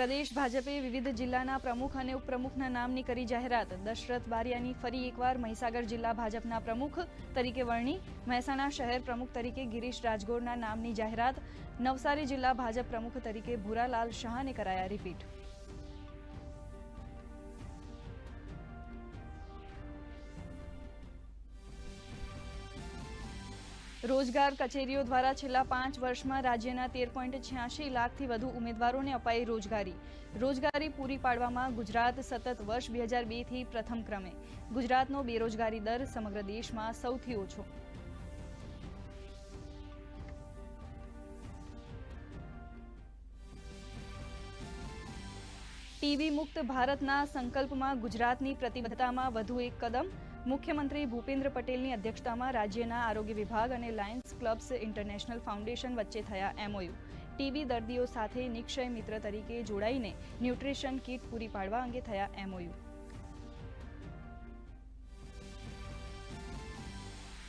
પ્રદેશ ભાજપે વિવિધ જિલ્લાના પ્રમુખ અને ઉપપ્રમુખના નામની કરી જાહેરાત. દશરથ બારિયાની ફરી એકવાર મહીસાગર જિલ્લા ભાજપના પ્રમુખ તરીકે વરણી. મહેસાણા શહેર પ્રમુખ તરીકે ગિરીશ રાજગોરના નામની જાહેરાત. નવસારી જિલ્લા ભાજપ પ્રમુખ તરીકે ભૂરાલાલ શાહને કરાયા રિપીટ. રોજગાર કચેરીઓ દ્વારા છેલ્લા પાંચ વર્ષમાં રાજ્યના તેર પોઈન્ટ છ્યાસી લાખથી વધુ ઉમેદવારોને અપાઈ રોજગારી. રોજગારી પૂરી પાડવામાં ગુજરાત સતત વર્ષ બે હજાર બેથી પ્રથમ ક્રમે. ગુજરાતનો બેરોજગારી દર સમગ્ર દેશમાં સૌથી ઓછો. ટીવી મુક્ત ભારતના સંકલ્પમાં ગુજરાતની પ્રતિબદ્ધતામાં વધુ એક કદમ મુખ્યમંત્રી ભૂપેન્દ્ર પટેલની અધ્યક્ષતામાં રાજ્યના આરોગ્ય વિભાગ અને લાયન્સ ક્લબ્સ ઇન્ટરનેશનલ ફાઉન્ડેશન વચ્ચે થયા એમઓયુ. ટીબી દર્દીઓ સાથે નિક્ષય મિત્ર તરીકે જોડાઈને ન્યુટ્રિશન કીટ પૂરી પાડવા અંગે થયા એમઓયુ.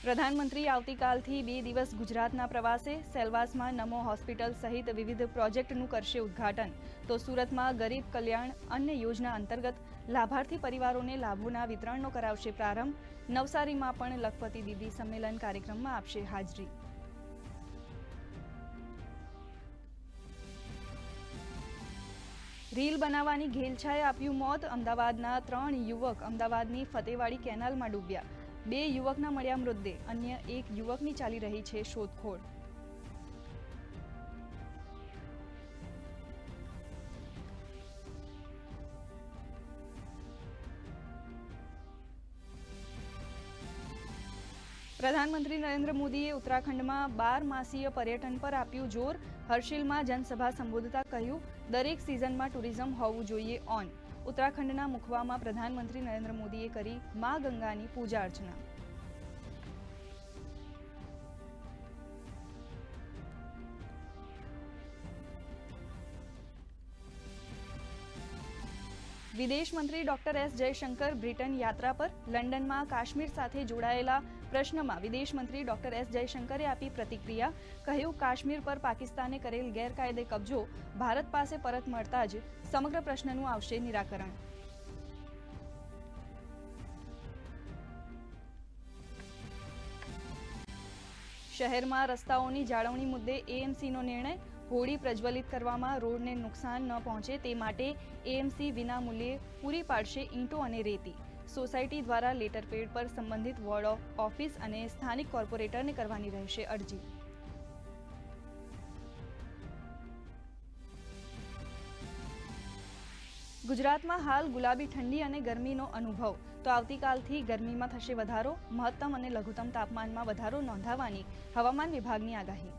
પ્રધાનમંત્રી આવતીકાલથી બે દિવસ ગુજરાતના પ્રવાસે સેલવાસમાં નમો હોસ્પિટલ સહિત વિવિધ પ્રોજેક્ટનું કરશે ઉદ્ઘાટન. તો સુરતમાં ગરીબ કલ્યાણ અન્ય યોજના અંતર્ગત લાભાર્થી પરિવારોને લાભોના વિતરણનો કરાવશે પ્રારંભ. નવસારીમાં પણ લખપતિ દીદી સંમેલન કાર્યક્રમમાં આપશે હાજરી. રીલ બનાવવાની ઘેલછાએ આપ્યું મોત. અમદાવાદના ત્રણ યુવક અમદાવાદની ફતેવાડી કેનાલમાં ડૂબ્યા. બે યુવકના મળ્યા મૃતદેહ. અન્ય એક યુવકની ચાલી રહી છે શોધખોળ. પ્રધાનમંત્રી નરેન્દ્ર મોદીએ ઉત્તરાખંડમાં બાર માસીય પર્યટન પર આપ્યું જોર. હર્ષિલમાં જનસભા સંબોધતા કહ્યું, દરેક સિઝનમાં ટુરિઝમ હોવું જોઈએ ઓન. ઉત્તરાખંડના મુખવામાં પ્રધાનમંત્રી નરેન્દ્ર મોદીએ કરી મા ગંગાની પૂજા અર્ચના. વિદેશ મંત્રી ડોક્ટર એસ. જયશંકર બ્રિટન યાત્રા પર લંડનમાં કાશ્મીર સાથે જોડાયેલા પ્રશ્નમાં વિદેશ મંત્રી ડોક્ટર એસ જયશંકરે આપી પ્રતિક્રિયા, કહ્યું, કાશ્મીર પર પાકિસ્તાને કરેલ ગેરકાયદે કબજો, ભારત પાસે પરત મળતા જ સમગ્ર પ્રશ્નનું આવશે નિરાકરણ. શહેરમાં રસ્તાઓની જાળવણી મુદ્દે એએમસીનો નિર્ણય હોળી પ્રજ્વલિત કરવામાં રોડને નુકસાન ન પહોંચે તે માટે એએમસી વિનામૂલ્યે પૂરી પાડશે ઈંટો અને રેતી. સોસાયટી દ્વારા લેટરપેડ પર સંબંધિત વોર્ડ ઓફિસ અને સ્થાનિક કોર્પોરેટરને કરવાની રહેશે અરજી. ગુજરાતમાં હાલ ગુલાબી ઠંડી અને ગરમીનો અનુભવ. તો આવતીકાલથી ગરમીમાં થશે વધારો, મહત્તમ અને લઘુત્તમ તાપમાનમાં વધારો નોંધાવાની હવામાન વિભાગની આગાહી.